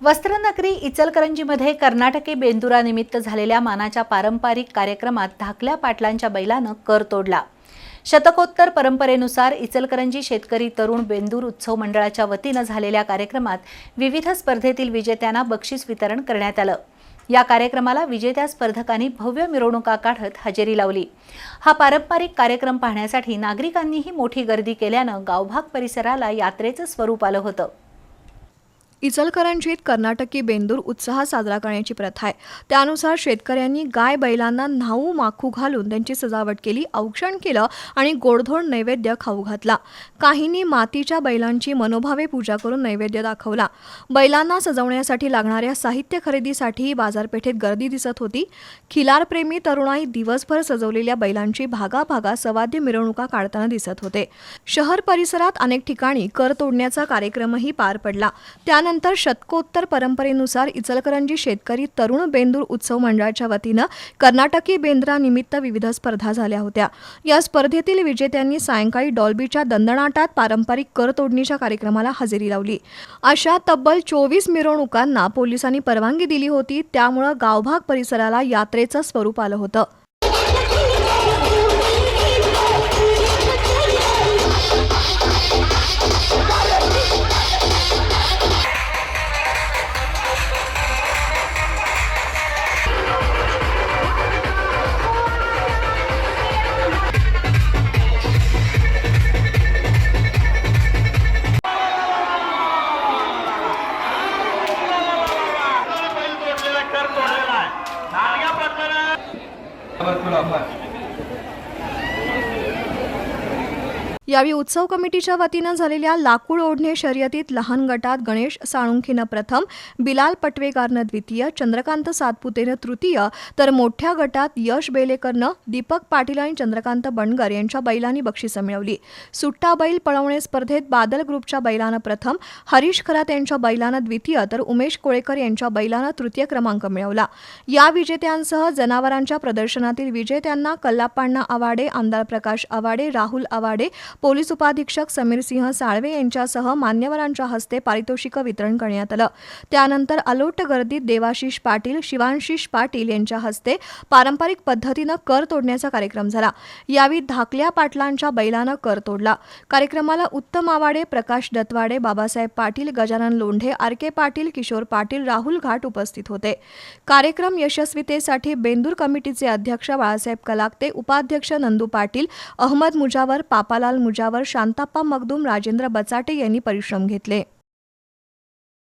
वस्त्रनगरी इचलकरंजीमध्ये कर्नाटकी बेंदुरानिमित्त झालेल्या मानाच्या पारंपरिक कार्यक्रमात धाकल्या पाटलांच्या बैलानं कर तोडला. शतकोत्तर परंपरेनुसार इचलकरंजी शेतकरी तरुण बेंदूर उत्सव मंडळाच्या वतीनं झालेल्या कार्यक्रमात विविध स्पर्धेतील विजेत्यांना बक्षीस वितरण करण्यात आलं. या कार्यक्रमाला विजेत्या स्पर्धकांनी भव्य मिरवणुका काढत हजेरी लावली. हा पारंपरिक कार्यक्रम पाहण्यासाठी नागरिकांनीही मोठी गर्दी केल्यानं गावभाग परिसराला यात्रेचं स्वरूप आलं होतं. इचलकरंजीत कर्नाटकी बेंदूर उत्साहात साजरा करण्याची प्रथा आहे. त्यानुसार शेतकऱ्यांनी गाय बैलांना न्हाऊ माखू घालून त्यांची सजावट केली औक्षण केलं आणि गोडधोड नैवेद्य खाऊ घातला. काहींनी मातीच्या बैलांची मनोभावे पूजा करून नैवेद्य दाखवला. बैलांना सजवण्यासाठी लागणाऱ्या साहित्य खरेदीसाठी बाजारपेठेत गर्दी दिसत होती. खिलारप्रेमी तरुणाई दिवसभर सजवलेल्या बैलांची भागाभागा सवाद्य मिरवणुका काढताना दिसत होते. शहर परिसरात अनेक ठिकाणी कर तोडण्याचा कार्यक्रमही पार पडला. त्यानंतर शतकोत्तर परंपरेनुसार इचलकरंजी शेतकरी तरुण बेंदूर उत्सव मंडळाच्या वतीनं कर्नाटकी बेंद्रानिमित्त विविध स्पर्धा झाल्या होत्या. या स्पर्धेतील विजेत्यांनी सायंकाळी डॉल्बीच्या दंदणाटात पारंपरिक कर तोडणीच्या कार्यक्रमाला हजेरी लावली. अशा तब्बल चोवीस मिरवणुकांना पोलिसांनी परवानगी दिली होती त्यामुळं गावभाग परिसराला यात्रेचं स्वरूप आलं होतं. Apa itu? यावेळी उत्सव कमिटीच्या वतीनं झालेल्या लाकूड ओढणे शर्यतीत लहान गटात गणेश साळुंखीनं प्रथम बिलाल पटवेकरनं द्वितीय चंद्रकांत सातपुतेनं तृतीय तर मोठ्या गटात यश बेलेकरनं दीपक पाटील आणि चंद्रकांत बणगर यांच्या बैलांनी बक्षिसं मिळवली. सुट्टा बैल पळवणे स्पर्धेत बादल ग्रुपच्या बैलानं प्रथम हरीश खरात यांच्या बैलानं द्वितीय तर उमेश कोळेकर यांच्या बैलानं तृतीय क्रमांक मिळवला. या विजेत्यांसह जनावरांच्या प्रदर्शनातील विजेत्यांना कल्लाप्पाण्णा आवाडे आमदार प्रकाश आवाडे राहुल आवाडे पोलीस उपाधीक्षक समीर सिंह साळवे यांच्यासह मान्यवरांच्या हस्ते पारितोषिकं वितरण करण्यात आलं. त्यानंतर अलोट गर्दीत देवाशिष पाटील शिवांशिष पाटील यांच्या हस्ते पारंपरिक पद्धतीनं कर तोडण्याचा कार्यक्रम झाला. यावेळी धाकल्या पाटलांच्या बैलानं कर तोडला. कार्यक्रमाला उत्तम आवाडे प्रकाश दत्वाडे बाबासाहेब पाटील गजानन लोंढे आर के पाटील किशोर पाटील राहुल घाट उपस्थित होते. कार्यक्रम यशस्वीतेसाठी बेंदूर कमिटीचे अध्यक्ष बाळासाहेब कलाकते उपाध्यक्ष नंदू पाटील अहमद मुजावर पापालाल मुजावर शांताप्पा मगदूम राजेंद्र बचाटे यांनी परिश्रम घेतले.